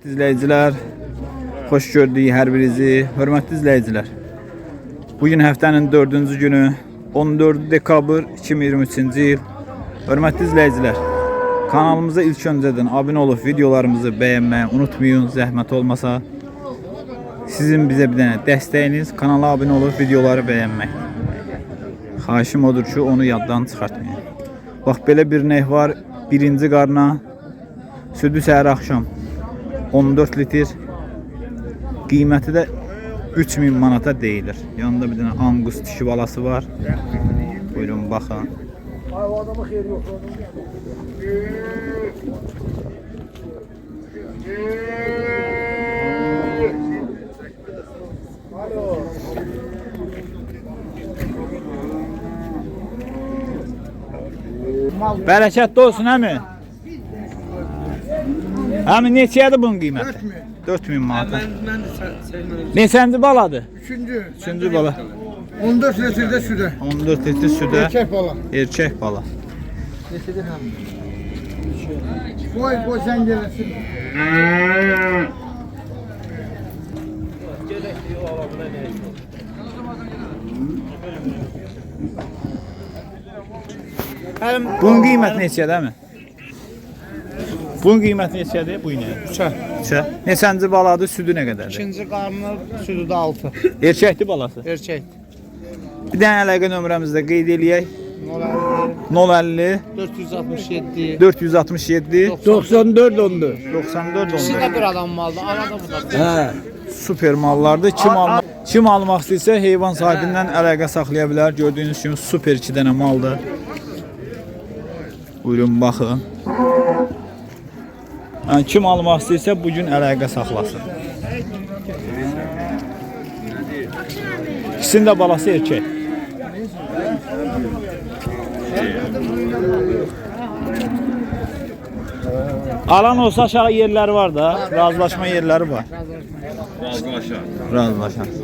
Hörmətli izləyicilər, xoş gördük hər birinizi. Hörmətli izləyicilər. Bu gün həftənin 4-cü günü, 14 dekabr 2023-cü il. Hörmətli izləyicilər, kanalımıza ilk öncədən abunə olub videolarımızı bəyənməyi unutmayın, zəhmət olmasa. Sizin bizə bir dənə dəstəyiniz kanala abunə olub videoları bəyənmək. Xahişim odur ki, onu yaddan çıxartmayın. Bax belə bir neh var. Birinci qarna südü səhər axşam 14 litr. Qiyməti də 3000 manata deyilir. Yanında bir dənə angus dişi balası var. Buyurun baxın. Bərəkətli olsun əmi. Əmi neçədir bunun qiyməti? 4000 manata. Ben, ben de se- sevmem. Neçənci baladır? Üçüncü. Üçüncü bala. 14 litrede süde. 14 litr südə Erkek bala. erkək bala. Koy koy sen gelesin. Bunun qiyməti neçədir əmi? Bunun qiyməti neçədir bu ilə? Üçe. Neçə? Neçənci baladır, südü nə qədərdir? İkinci karnı sütü de altı. Erkəkdir balası. Erkek. Bir dənə əlaqə nömrəmizi də qeyd eləyək. 050 467. 467 94 14. 94 İkisi 14. de bir adam maldı. Arada bu da. Super mallardır. Kim almaq kim almaq istəyirsə heyvan sahibindən əlaqə saxlaya bilər. Gördüyünüz kimi super 2 dənə maldır. Buyurun baxın. Yəni, kim almaq istəyirsə bu gün əlaqə saxlasın. İkisinin də balası erkək. Alan olsa aşağı yerləri var da, razılaşma yerləri var. Razılaşan.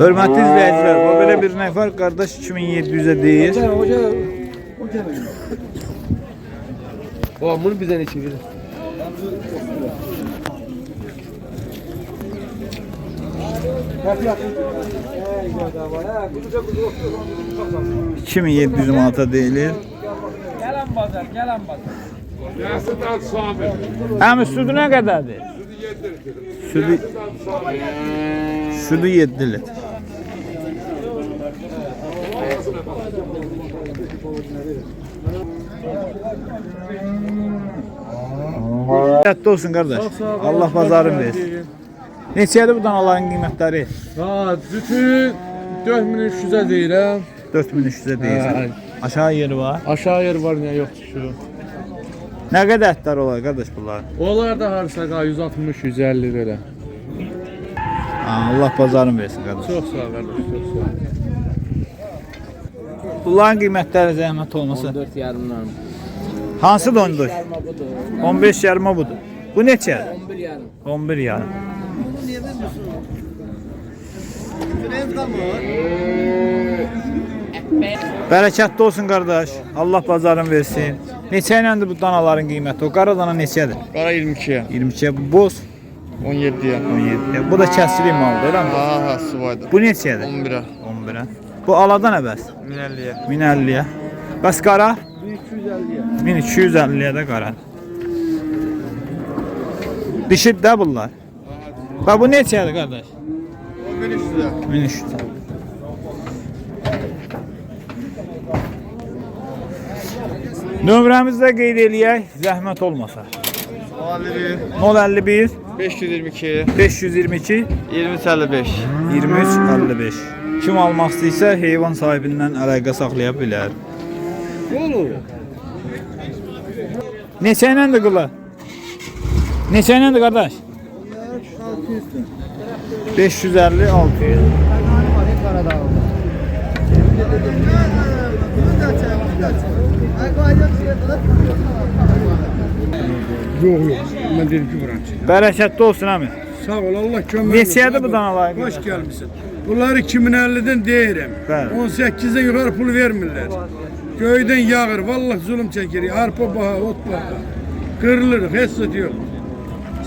Hörmətli izləyicilər, bu belə bir nəfər qardaş 2700-ə deyir. O bunu bizden için verin. Hı. 2700 manata deyilir. Həmi südü nə qədərdir? Südü Südü 7 litr. Diqqətli olsun qardaş. Allah bazarın versin. Neçədir bu danaların qiymətləri? Ha, bütün 4300'e deyirəm. 4300-ə deyirsən. Aşağı yeri var. Aşağı yer var ne yok şu. Nə qədər ətlər olar qardaş bunlar? Onlar da harsa 160 150 belə. Allah bazarın versin qardaş. Çox sağ ol qardaş, çox sağ ol. Bunların qiymətləri zəhmət olmasa. 4 yarımdan. Hansı dondur? 15 yarıma budur. Bu neçə? 11 yarım. 11 yarım. Bərəkətli olsun qardaş. Allah bazarın versin. Neçə iləndir bu danaların qiyməti? O qara dana neçədir? Qara 22'ye. 22 bu boz 17'ye. 17. Bu da kəsilik maldır, eləmi? Ha ha sıvaydı. Bu neçədir? 11'e. 11-ə. Bu alada nə bəs? 1050'ye. 1050-yə. Bəs qara? 1250-yə də qara. Dişid də bunlar. Bax bu neçədir qardaş? 1300'e. 1300. Nömrəmizi də qeyd eləyək, zəhmət olmasa. 051 522 522 2055. 23 55. Kim almaq istəyirsə heyvan sahibindən əlaqə saxlaya bilər. Olur. Neçə iləndir qılı? Neçə iləndir qardaş? 550 600. Yok yok. Ben dedim ki bırak. Bərəkətli olsun əmi. Sağ ol Allah kömür. Neçədir bu danalar? Hoş gelmişsin. Bunları 2050'den değilim. Bəli. 18'den yukarı pul vermirler. Köyden yağır. Vallahi zulüm çekiyor. Arpa baha, ot baha. Kırılırıq, heç zət yox.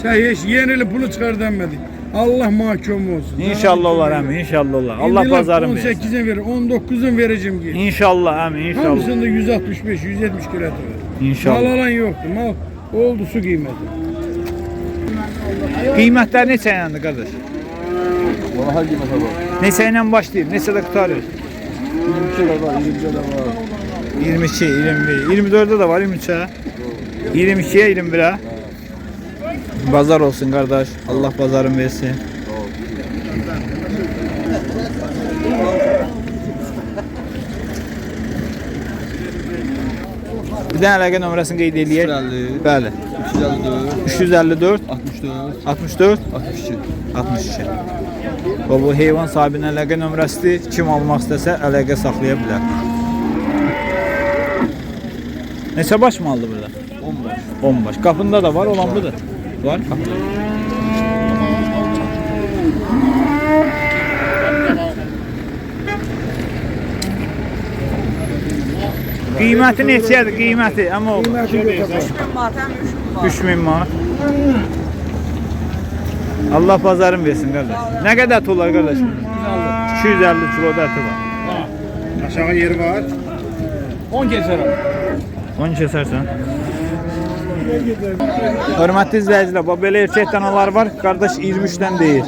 Sən heç yenilib bunu çıxar demədik. Allah mahkum olsun. İnşallah olar əmi, inşallah olar. Allah bazarın versin. 18'in verir, 19'un vereceğim ki. İnşallah əmi, inşallah. Hamısında 165, 170 kilometre var. Mal İnşallah. alan yoktu. Mal oldu su kıymeti. Qiymətlər neçə iləndir qardaş? Valla her gibi var. Neçə ilə başlayır? Neçədə qutarır? 22 de var, 20 de var. 22, 21, 24'də də var 23'ə. 22'ye 21'ə. Bazar olsun qardaş. Allah bazarın versin. Bir dənə əlaqə nömrəsini qeyd eləyək. 350, Bəli. 354, 354 64, 64 62. 62. Və bu heyvan sahibinin əlaqə nömrəsidir. Kim almaq istəsə əlaqə saxlaya bilər. Neçə baş maldır burada? 10 var. 10 baş. Qapında da var, olan budur. Var qapında. Qiyməti neçədir? Qiyməti amma o 3000 manat. Allah pazarın versin qardaş. Nə qədər ət olar qardaş? 250 kilo da əti var. Aşağı yeri var. 10 keser 10 kəsərsən. Hörmətli izləyicilər, bax belə erkək danalar var. Qardaş 23-dən deyir.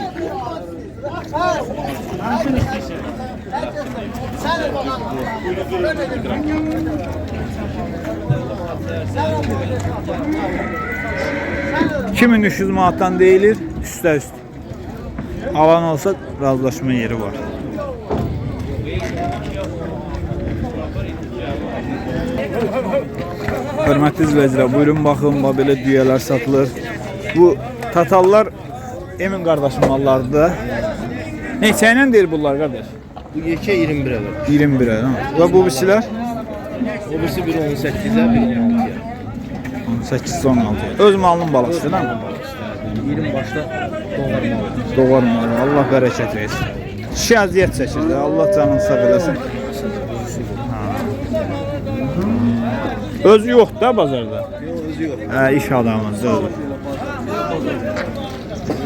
Kimin 300 manatdan deyilir, üstə üst. Alan olsa razılaşma yeri var. Hörmətli izləyicilər, buyurun baxın, bax belə düyələr satılır. Bu tatallar Emin qardaşım mallarıdır. Neçə ilə deyir bunlar qardaş? Bu yeke 21'e var. 21-ə. ha? Və bu birisilər O birisi biri 18'e, biri 16'ya. 18 16. Öz malının balasıdır ha? 20 başta dolar var. Doğar malı. Allah bərəkət versin. Kişi əziyyət çəkir də. Allah canını sağ eləsin. Ha. Özü yoxdur da bazarda. Özü yok. Hə, iş adamımız özü.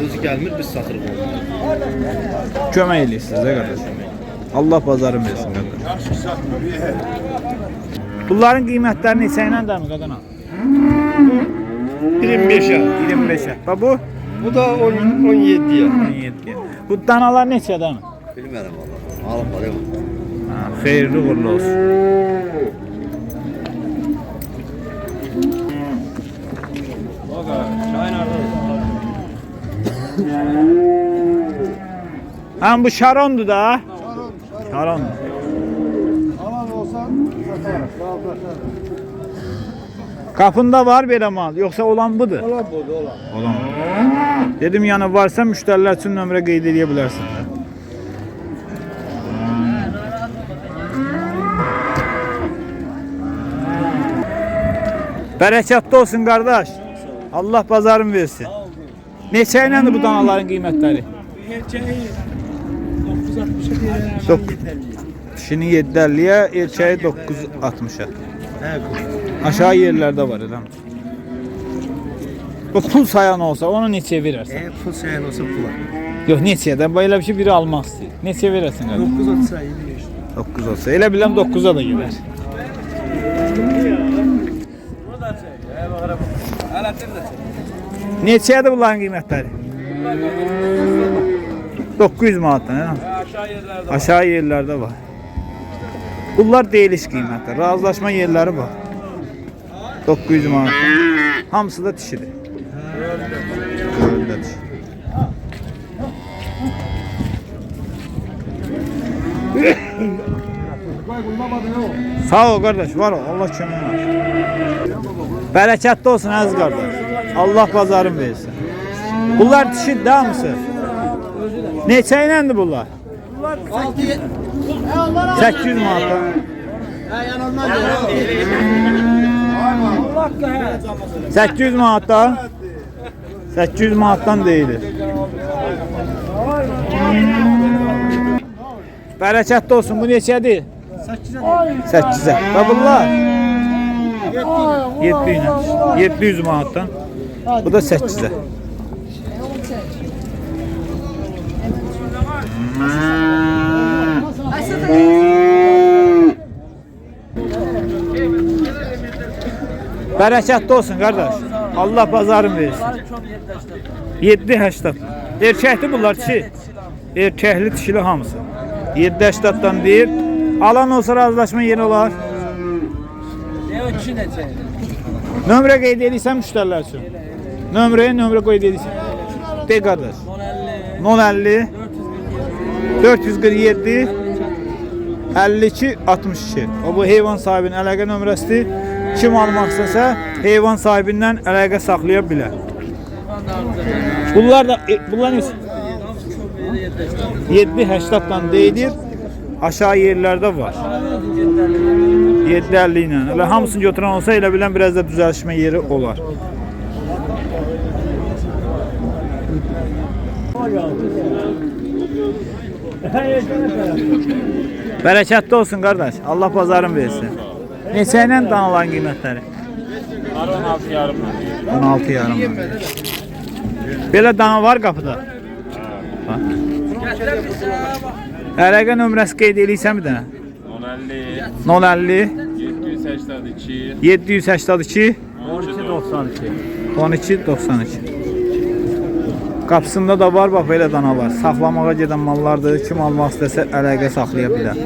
Özü gelmir biz satırıq onu. Kömək eləyirsiniz də qardaş. Allah bazarın versin qardaş. Bunların qiymətləri neçə ilə də mi qadına? 25'e. 25-ə. Və bu Bu da 10, 17'ye. 17. Bu danalar neçədə mi? Bilmem valla. Ha, xeyirli uğurlu olsun. Ha bu Şaron'du da. Şaron. Alan olsa Kapında var belə mal, yoxsa olan budur? Olan budur olan. Olan. Dedim yəni varsa müştərilər üçün nömrə qeyd edə bilərsən də. Bərəkətli olsun qardaş. Allah bazarın versin. Neçə iləndir bu danaların qiymətləri? Dok- Dişini 750-yə, erkəyi 960-a. Aşağı yerlərdə var elə. Bu pul sayan olsa onu neçəyə verərsən? E pul sayan olsa pula. Yox neçəyə də belə bir şey biri almaq istəyir. Neçəyə verərsən qardaş? 9 atsa 25. 9 olsa. Elə biləm 9-a da gedər. Neçədir bunların qiymətləri? 900 manatdan? Aşağı yerlerde Aşağı yerlərdə var. Bunlar deyiliş qiymətlər. Razılaşma yerləri var. 900 manat. Hamısı da dişidir. Dişi. Sağ ol qardaş, var ol. Allah köməyin olsun. Bərəkətli olsun əziz qardaş. Allah bazarın versin. Bunlar dişidir də hamısı. Neçə iləndir bunlar? 800 manatdan. 800 manatdan. 800 manatdan deyilir. Bərəkətli olsun. Bu neçədir? 8-ə. Və bunlar? 7 ilə. 700 manatdan. Bu da 8-ə. Bərəkətli olsun qardaş. Allah bazarın versin. 7-80. Erkəkli bunlar çi. Erkəkli dişili hamısı. 7-80-dan deyir. Alan olsa razılaşma yeni olar. Nömrə qeyd edirsən müştərilər üçün. Nömrəyə nömrə qeyd edirsən. De qardaş. 050 447 52 62. O bu heyvan sahibinin əlaqə nömrəsidir. Kim almaq istəsə heyvan sahibindən əlaqə saxlaya bilər. Bunlar da e, bunlar necə? 7-80-dan deyilir. Aşağı yerlərdə var. 7.50 ilə. Elə hamısını götürən olsa elə bilən biraz da düzəlişmə yeri olar. Bərəkətli olsun qardaş. Allah bazarın versin. Neçə ilə danaların qiymətləri? 16 yarım. 16 yarım. Belə dana var qapıda. Bax. Qeyd eləyirsən bir dənə. 1050 050 782 782 1292. 12 92. Qapısında da var bax belə danalar. Saxlamağa gedən mallardır. Kim almaq istəsə əlaqə saxlaya bilər.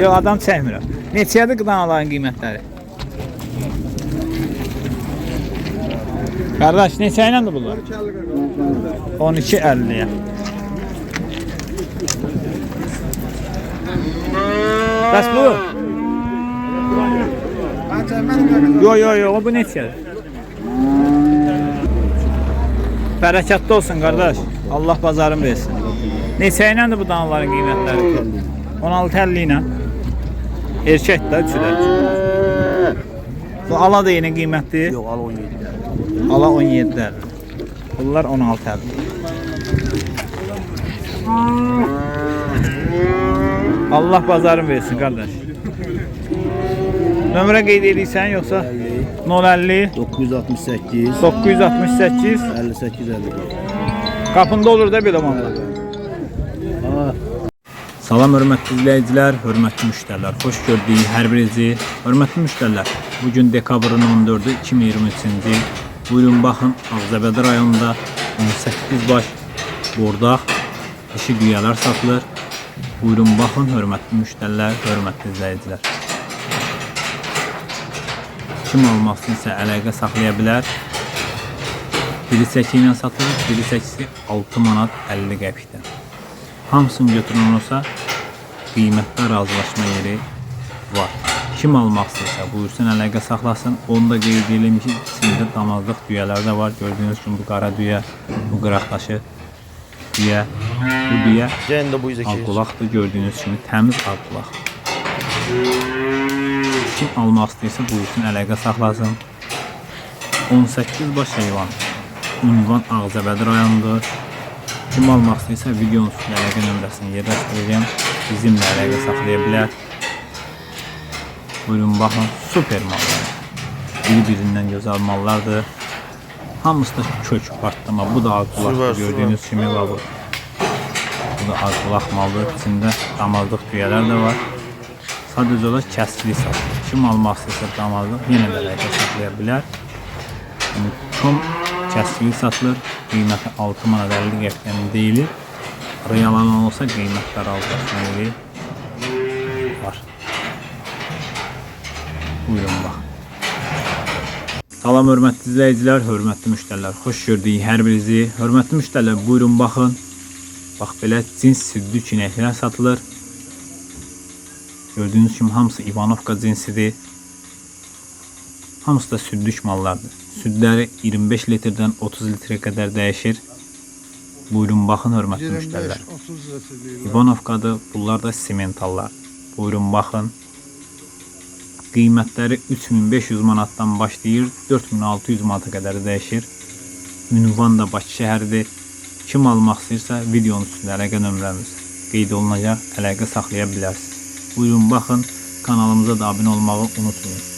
Yox adam çəkmirəm. Neçədir danaların qiymətləri? Qardaş neçə iləndir bunlar? 12.50-yə. Bəs bu? Yo yo yo bu neçədir? Bərəkətli olsun qardaş. Allah bazarın versin. Neçə iləndir bu danaların qiymətləri? 16.50 ilə. Erkək də üçü də. Bu ala da yenə qiymətli. Yok al 17. Ala 17'ler. Bunlar 16 elli. Allah bazarın versin kardeş. Nömrə qeyd edirsən yoxsa 050 968 968 58 50. qapında olur da belə mallar. Salam hörmətli izləyicilər, hörmətli müştərilər. Xoş gördük hər birinizi. Hörmətli müştərilər, bu gün dekabrın 14-ü 2023-cü il. Buyurun baxın, Ağzabədə rayonunda 18 baş bordaq dişi düyələr satılır. Buyurun baxın, hörmətli müştərilər, hörmətli izləyicilər. Kim almaq istəyirsə əlaqə saxlaya bilər. Biri çəki ilə satılır, biri çəkisi 6 manat 50 qəpikdən. Hamısını götürən olsa qiymətdə razılaşma yeri var. Kim almaq istəyirsə buyursun əlaqə saxlasın. Onu da qeyd edelim ki, içində damazlıq düyələr də var. Gördüyünüz kimi bu qara düyə, bu qıraqdaşı düyə, bu düyə Gen de bu yüzden Alqulaqdır gördüyünüz kimi təmiz alqulaq. Kim almaq istəyirsə buyursun əlaqə saxlasın. 18 baş heyvan. Ünvan Ağzabədi rayonudur. Kim almaq istəyirsə videonun üstünə əlaqə nömrəsini yerləşdirəcəm. Bizimlə əlaqə saxlaya bilər. Buyurun baxın, super mallar. Bir-birindən gözəl mallardır. Hamısı da kök partlama. Bu da alqulaqdır gördüyünüz kimi var bu. Bu da arqulaq malıdır. İçində damazlıq düyələr də var. Sadəcə olaraq kəskili satılır. Kim almaq istəsə damazlıq yenə də əlaqə saxlaya bilər. Yəni, Kom kəskili satılır. Qiyməti 6 manat 50 qəpikdən deyilir. Realan olsa qiymətlər razılaşma yeri var. Buyurun bax. Salam hörmətli izləyicilər, hörmətli müştərilər. Xoş gördük hər birinizi. Hörmətli müştərilər, buyurun baxın. Bax belə cins südlü kinəklər satılır. Gördüyünüz kimi hamısı İvanovka cinsidir. Hamısı da südlük mallardır. Südləri 25 litrdən 30 litrə qədər dəyişir. Buyurun baxın hörmətli müştərilər. 30 lirası değil. İvanovkadır. Bunlar da simentallar. Buyurun baxın. Qiymətləri 3500 manatdan başlayır, 4600 manata qədər dəyişir. Ünvan da Bakı şəhəridir. Kim almaq istəyirsə videonun üstündə əlaqə nömrəmiz qeyd olunacaq. Əlaqə saxlaya bilərsiniz. Buyurun baxın, kanalımıza da abunə olmağı unutmayın.